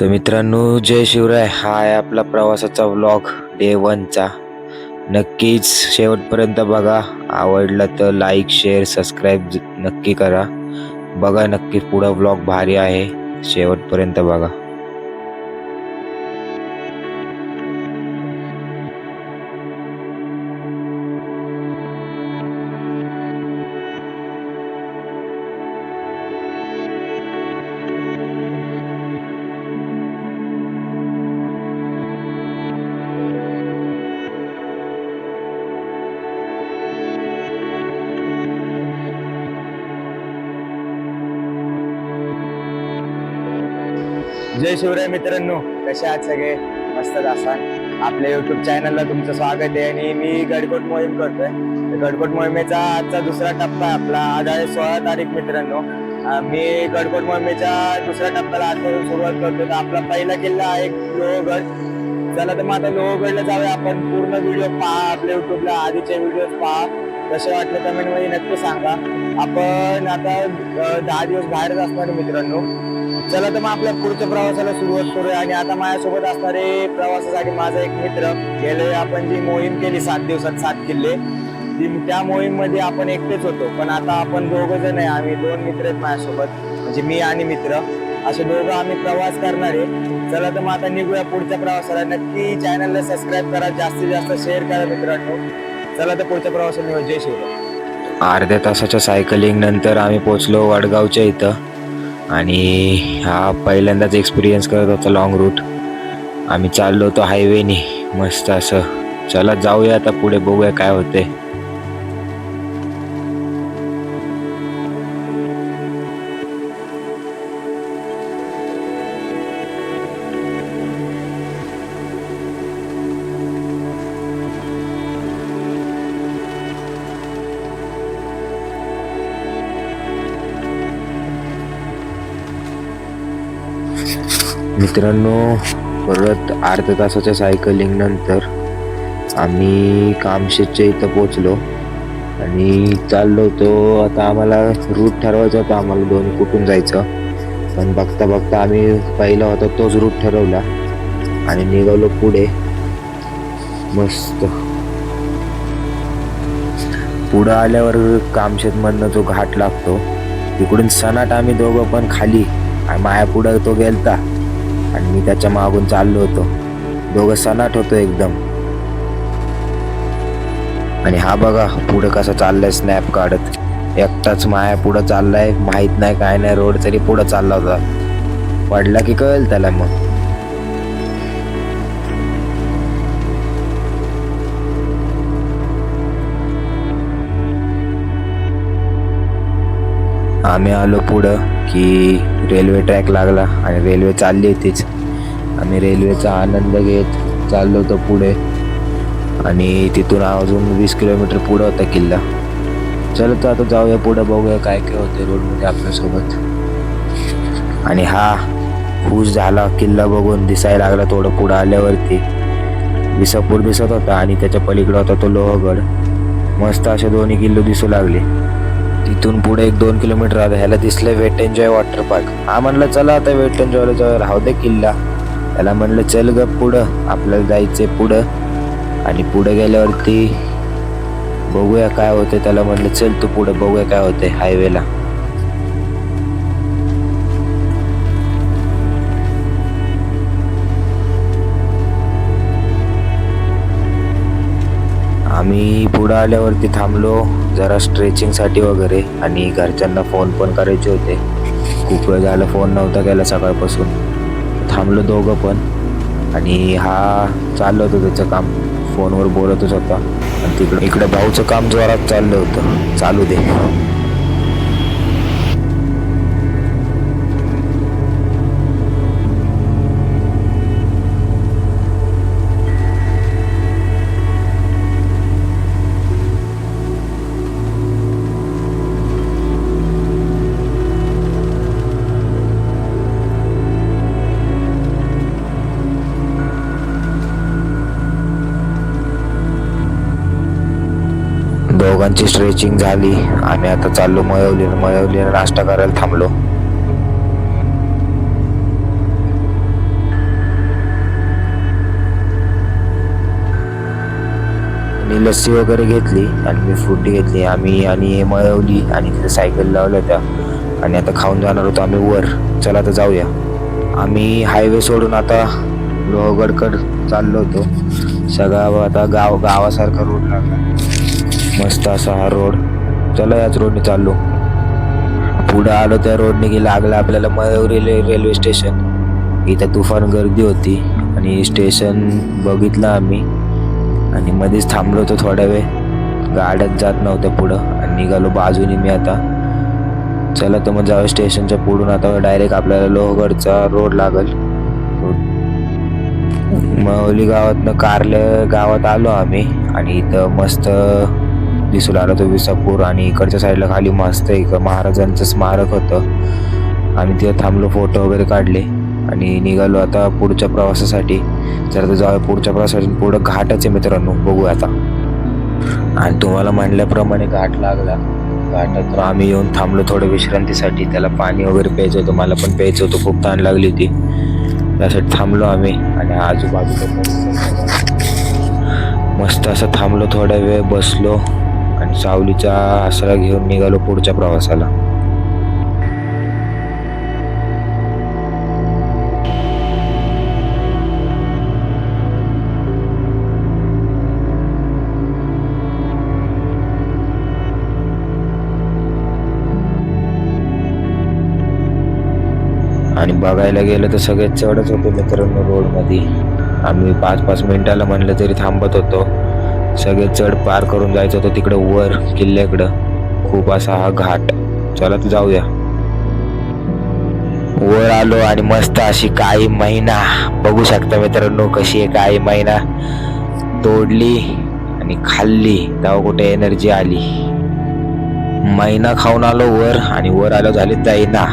तर मित्रांनो जय शिवराय. हा आहे आपला प्रवासाचा व्लॉग डे वनचा नक्कीच शेवटपर्यंत बघा. आवडला तर लाईक शेअर सबस्क्राईब नक्की करा. बघा नक्की पुढं व्लॉग भारी आहे. शेवटपर्यंत बघा. जय शिवराय मित्रांनो कसे आहात सगळे? मस्त असाल. आपल्या युट्यूब चॅनलला तुमचं स्वागत आहे आणि मी गडकोट मोहीम करतोय. गडकोट मोहिमेचा आजचा दुसरा टप्पा आहे आपला. आज आहे सोळा तारीख मित्रांनो. मी गडकोट मोहिमेच्या दुसऱ्या टप्प्याला आजपासून सुरुवात करतो तर आपला पहिला किल्ला आहे लोहगड. चला तर मग आता लोहगडला जाऊया आपण. पूर्ण व्हिडिओ पहा आपल्या युट्यूबला आधीचे व्हिडिओ पहा. कसे वाटले कमेंटमध्ये नक्की सांगा. आपण आता दहा दिवस बाहेरच असणार मित्रांनो. चला तर मग आपल्या पुढच्या प्रवासाला सुरुवात करूया. आणि आता माझ्यासोबत असणारे प्रवासासाठी माझा एक मित्र गेले आपण जी मोहीम केली सात दिवसात सात किल्ले. ती त्या मोहीममध्ये आपण एकटेच होतो. पण आता आपण दोघं जण आहे. आम्ही दोन मित्र आहेत माझ्यासोबत. म्हणजे मी आणि मित्र. असे दोघं आम्ही प्रवास करणार आहे. चला तर मग आता निघूया पुढच्या प्रवासाला. नक्की चॅनलला सबस्क्राईब करा. जास्तीत जास्त शेअर करा मित्रांनो. चला तर पुढच्या प्रवासाला जय शिवराय अर्ध्या तासाच्या सायकलिंग नंतर आम्ही पोचलो वडगावच्या इथं. आणि हा पहिल्यांदाच एक्सपिरियन्स करत होता लॉंग रूट आम्ही चाललो होतो हायवेनी मस्त असं. चला जाऊया आता पुढे बघूया काय होते मित्रांनो परत अर्ध्या तासाच्या सायकलिंग नंतर आम्ही कामशेतच्या इथं पोचलो आणि चाललो होतो. आता आम्हाला रूट ठरवायचा होता आम्हाला दोन कुठून जायचं. पण बघता बघता आम्ही पहिला होता तोच रूट ठरवला आणि निघालो पुढे. मस्त. पुढं आल्यावर कामशेतमधनं जो घाट लागतो तिकडून सनाट आम्ही दोघं पण खाली आणि माया पुढं तो गेलता. आणि मी त्याच्या मागून चाललो होतो. दोघं सनाट होतो एकदम. आणि हा बघा पुढं कसं चाललाय स्नॅप काढत. एकटाच माया पुढं चाललाय माहीत नाही काय नाही रोड तरी पुढं चालला होता. पडला की कळेल त्याला मग. आम्ही आलो पुढं की रेल्वे ट्रॅक लागला आणि रेल्वे चालली होतीच आम्ही रेल्वेचा आनंद घेत चाललो होतो पुढे. आणि तिथून अजून वीस किलोमीटर पुढं होता किल्ला. चलो तर आता जाऊया पुढं बघूया काय काय होते रोडमध्ये आपल्यासोबत. आणि हा खुश झाला किल्ला बघून दिसायला लागला थोडं पुढं आल्यावरती. विसापूर दिसत होता आणि त्याच्या पलीकडे होता तो लोहगड. मस्त असे दोन्ही किल्ले दिसू लागले. तिथून पुढे एक दोन किलोमीटर आलं ह्याला दिसलं वेट एन्जॉय वॉटर पार्क हा म्हणलं चला आता वेट एन्जॉयला जाऊ राहू दे किल्ला. त्याला म्हणलं चल ग पुढं. आपल्याला जायचंय पुढं. आणि पुढे गेल्यावरती बघूया काय होते त्याला म्हणलं चल तू पुढे बघूया काय होते हायवेला. आम्ही पुढं आल्यावरती थांबलो जरा स्ट्रेचिंगसाठी वगैरे आणि घरच्यांना फोन पण करायचे होते. खूप वेळ झालं फोन नव्हता केला सकाळपासून. थांबलो दोघं पण आणि हा चाललं होतं त्याचं काम. फोनवर बोलतच होता. आणि तिकडं इकडं भाऊचं काम जोरात चाललं होतं. चालू दे. दोघांची स्ट्रेचिंग झाली. आम्ही आता चाललो मयवली मयवली नाश्ता करायला थांबलो. मी लस्सी वगैरे घेतली आणि मी फ्रुटी घेतली. आम्ही आणि हे मळवली आणि तिथं सायकल लावल्या त्या. आणि आता खाऊन जाणार होतो आम्ही वर. चला तर जाऊया. आम्ही हायवे सोडून आता लोहगडकड चाललो होतो. सगळा आता गाव गावासारखा रोड लागला. मस्त असा हा रोड. चला याच रोडने चाललो. पुढं आलो त्या रोडने की लागला आपल्याला मयुरी रेल्वे स्टेशन. इथं तुफान गर्दी होती आणि स्टेशन बघितलं आम्ही. आणि मध्येच थांबलो होतो थोडा वेळ. गाड्यात जात नव्हत्या पुढं आणि निघालो बाजूने मी आता. चला तर मग जाऊ स्टेशनच्या पुढून. आता डायरेक्ट आपल्याला लोहगडचा रोड लागल. माहुली गावातनं कारले गावात आलो आम्ही आणि इथं मस्त दिसू लागला तो विसापूर आणि इकडच्या साईडला खाली मस्त एक महाराजांचं स्मारक होतं. आम्ही तिथे थांबलो फोटो वगैरे काढले आणि निघालो आता पुढच्या प्रवासासाठी. जर जाऊया पुढच्या प्रवासासाठी. पुढं घाटच आहे मित्रांनो बघू आता. आणि तुम्हाला म्हणल्याप्रमाणे घाट लागला. घाटात आम्ही येऊन थांबलो थोडं विश्रांतीसाठी. त्याला पाणी वगैरे प्यायचं होतं मला पण प्यायचं होतं. खूप ताण लागली होती. त्यासाठी थांबलो आम्ही आणि आजूबाजूला मस्त असं थांबलो थोडा वेळ बसलो. आणि सावलीचा आसरा घेऊन निघालो पुढच्या प्रवासाला. आणि बघायला गेलं तर सगळे चढच होते मित्रांनो रोडमध्ये. आम्ही पाच पाच मिनिटाला म्हणलं तरी थांबत होतो. सगळे चढ पार करून जायचं होतं तिकडं वर किल्ल्याकडं. खूप असा हा घाट. चला तर जाऊया. वर आलो आणि मस्त अशी काळी महिना. बघू शकता मित्रांनो कशी आहे काळी महिना. तोडली आणि खाल्ली. तेव्हा कुठे एनर्जी आली. महिना खाऊन आलो वर आणि वर आलो झाली जाईना.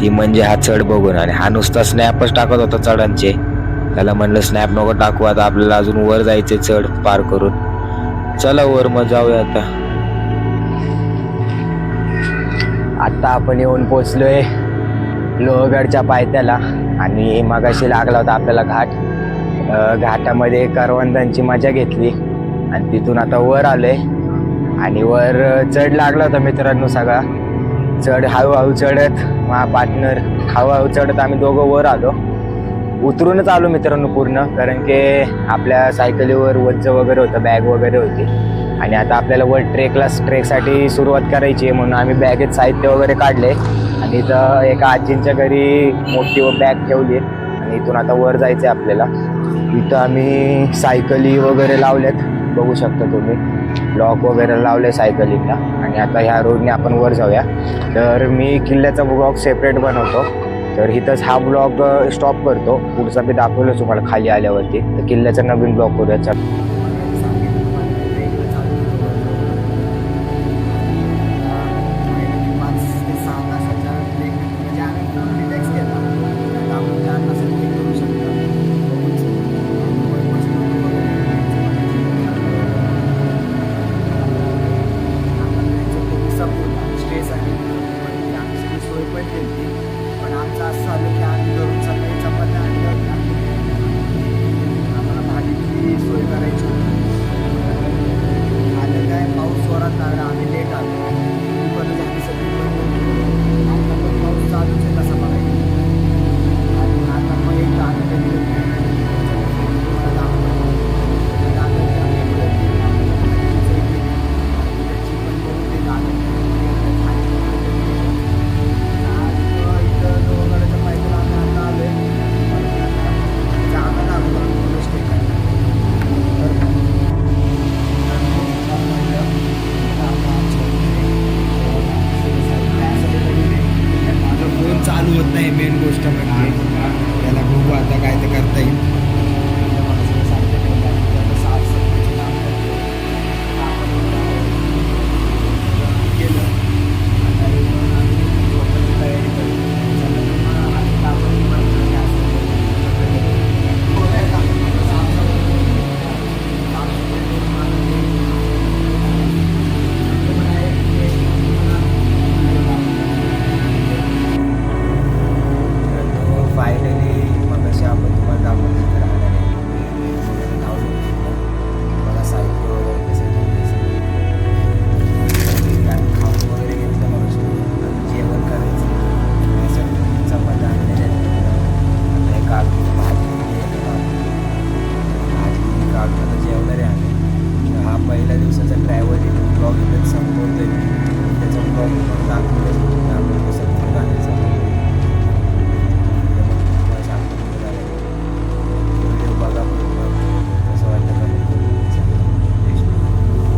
ती म्हणजे हा चढ बघून. आणि हा नुसता स्नॅपच टाकत होता चढांचे. त्याला म्हणलं स्नॅप नको टाकू आता आपल्याला अजून वर जायचे चढ पार करून. चला वर मग जाऊया आता. आता आपण येऊन पोचलोय लोहगडच्या पायथ्याला आणि मगाशी लागला होता आपल्याला घाट. घाटामध्ये करवंदांची मजा घेतली आणि तिथून आता वर आलोय. आणि वर चढ लागला होता मित्रांनो सगळा. चढ हळूहळू चढत मा पार्टनर हळूहळू चढत आम्ही दोघं वर आलो. उतरूनच आलो मित्रांनो पूर्ण कारण की आपल्या सायकलीवर वज्ज वगैरे होतं बॅग वगैरे होती. आणि आता आपल्याला वर ट्रेकला ट्रेकसाठी सुरुवात करायची आहे म्हणून आम्ही बॅगेत साहित्य वगैरे काढले. आणि इथं एका आजींच्या घरी मोठी बॅग ठेवली आणि इथून आता वर जायचं आहे आपल्याला. इथं आम्ही सायकली वगैरे लावल्यात. बघू शकता तुम्ही. लॉक वगैरे लावले सायकलींना. आणि आता ह्या रोडने आपण वर जाऊया. तर मी किल्ल्याचा ब्लॉग सेपरेट बनवतो. तर इथंच हा ब्लॉग स्टॉप करतो. पुढचा मी दाखवलं तुम्हाला खाली आल्यावरती. तर किल्ल्याचा नवीन ब्लॉग करूया